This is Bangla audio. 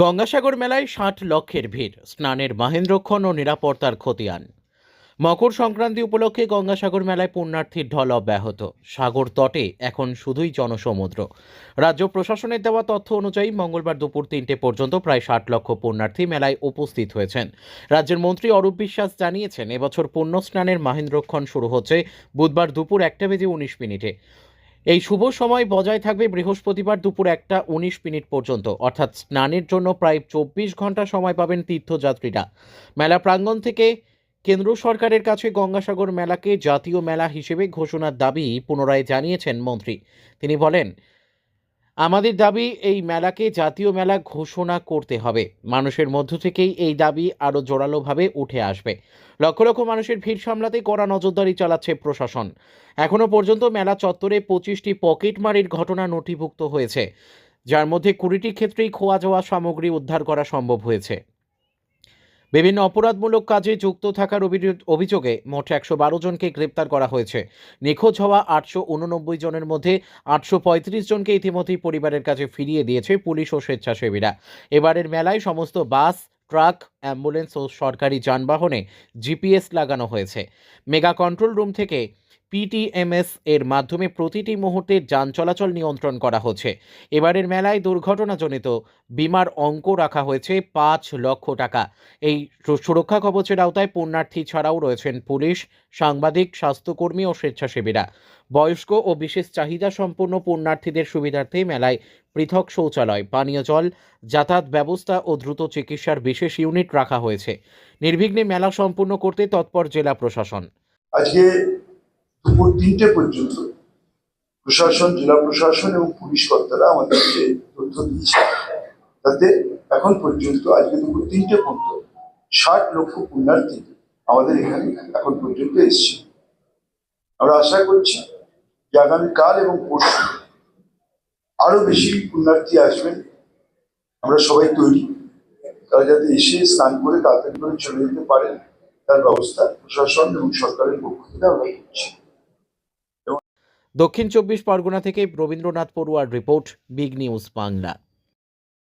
গঙ্গাসাগর মেলায় ষাট লক্ষের ভিড়, স্নানের মাহেন্দ্রক্ষণ ও নিরাপত্তার খতিয়ান। মকর সংক্রান্তি উপলক্ষে গঙ্গাসাগর মেলায় পুণ্যার্থীর ঢল অব্যাহত। সাগর তটে এখন শুধুই জনসমুদ্র। রাজ্য প্রশাসনের দেওয়া তথ্য অনুযায়ী মঙ্গলবার দুপুর তিনটে পর্যন্ত প্রায় ষাট লক্ষ পুণ্যার্থী মেলায় উপস্থিত হয়েছেন। রাজ্যের মন্ত্রী অরূপ বিশ্বাস জানিয়েছেন, এবছর পুণ্য স্নানের মাহেন্দ্রক্ষণ শুরু হচ্ছে বুধবার দুপুর একটা বেজে উনিশ মিনিটে। এই শুভ সময় বজায় থাকবে বৃহস্পতিবার দুপুর একটা উনিশ মিনিট পর্যন্ত। অর্থাৎ স্নানের জন্য প্রায় চব্বিশ ঘণ্টা সময় পাবেন তীর্থযাত্রীরা। মেলা প্রাঙ্গণ থেকে কেন্দ্র সরকারের কাছে গঙ্গাসাগর মেলাকে জাতীয় মেলা হিসেবে ঘোষণার দাবি পুনরায় জানিয়েছেন মন্ত্রী। তিনি বলেন আমাদের দাবি এই মেলাকে জাতীয় মেলা ঘোষণা করতে হবে। মানুষের মধ্য থেকেই এই দাবি আরও জোরালোভাবে উঠে আসবে। লক্ষ লক্ষ মানুষের ভিড় সামলাতে কড়া নজরদারি চালাচ্ছে প্রশাসন। এখনও পর্যন্ত মেলা চত্বরে পঁচিশটি পকেটমারির ঘটনা নথিভুক্ত হয়েছে। যার মধ্যে কুড়িটি ক্ষেত্রেই খোয়া যাওয়া সামগ্রী উদ্ধার করা সম্ভব হয়েছে। বিভিন্ন অপরাধমূলক কাজে যুক্ত থাকার অভিযোগ- মোট একশো বারো জনকে গ্রেপ্তার করা হয়েছে। নিখোঁজ হওয়া আটশো উননব্বই জনের মধ্যে আটশো পঁয়ত্রিশ জনকে ইতিমধ্যেই পরিবারের কাছে ফিরিয়ে দিয়েছে পুলিশ ও স্বেচ্ছাসেবীরা। এবারের মেলায় সমস্ত বাস, ট্রাক, অ্যাম্বুলেন্স ও সরকারি যানবাহনে জিপিএস লাগানো হয়েছে। মেগা কন্ট্রোল রুম থেকে পিটিএমএস এর মাধ্যমে প্রতিটি মুহূর্তে যান চলাচল নিয়ন্ত্রণ করা হচ্ছে। এবারের মেলায় দুর্ঘটনাজনিত বিমার অঙ্ক রাখা হয়েছে পাঁচ লক্ষ টাকা। এই সুরক্ষা কবচের আওতায় পুণ্যার্থী ছাড়াও রয়েছেন পুলিশ, সাংবাদিক, স্বাস্থ্যকর্মী ও স্বেচ্ছাসেবীরা। বয়স্ক ও বিশেষ চাহিদা সম্পন্ন পুণ্যার্থীদের সুবিধার্থে মেলায় পৃথক শৌচালয়, পানীয় জল, যাতায়াত ব্যবস্থা ও দ্রুত চিকিৎসার বিশেষ ইউনিট রাখা হয়েছে। নির্বিঘ্নে মেলা সম্পূর্ণ করতে তৎপর জেলা প্রশাসন। আজকে দুপুর তিনটে পর্যন্ত প্রশাসন, জেলা প্রশাসন এবং পুলিশ কর্তারা আমাদেরকে তথ্য দিয়েছে। তাতে এখন পর্যন্ত, আজকে দুপুর তিনটে পর্যন্ত ষাট লক্ষ পুণ্যার্থী আমাদের এখানে এখন পর্যন্ত এসছে। আমরা আশা করছি যে আগামীকাল এবং পরশু আরও বেশি পুণ্যার্থী আসবেন। আমরা সবাই তৈরি। তারা যাতে এসে স্নান করে তাড়াতাড়ি করে চলে যেতে পারেন, তার ব্যবস্থা প্রশাসন এবং সরকারের পক্ষ থেকে আমরা করছি। দক্ষিণ চব্বিশ পরগনা থেকে রবীন্দ্রনাথ পড়ুয়ার রিপোর্ট বিগ নিউজ বাংলা।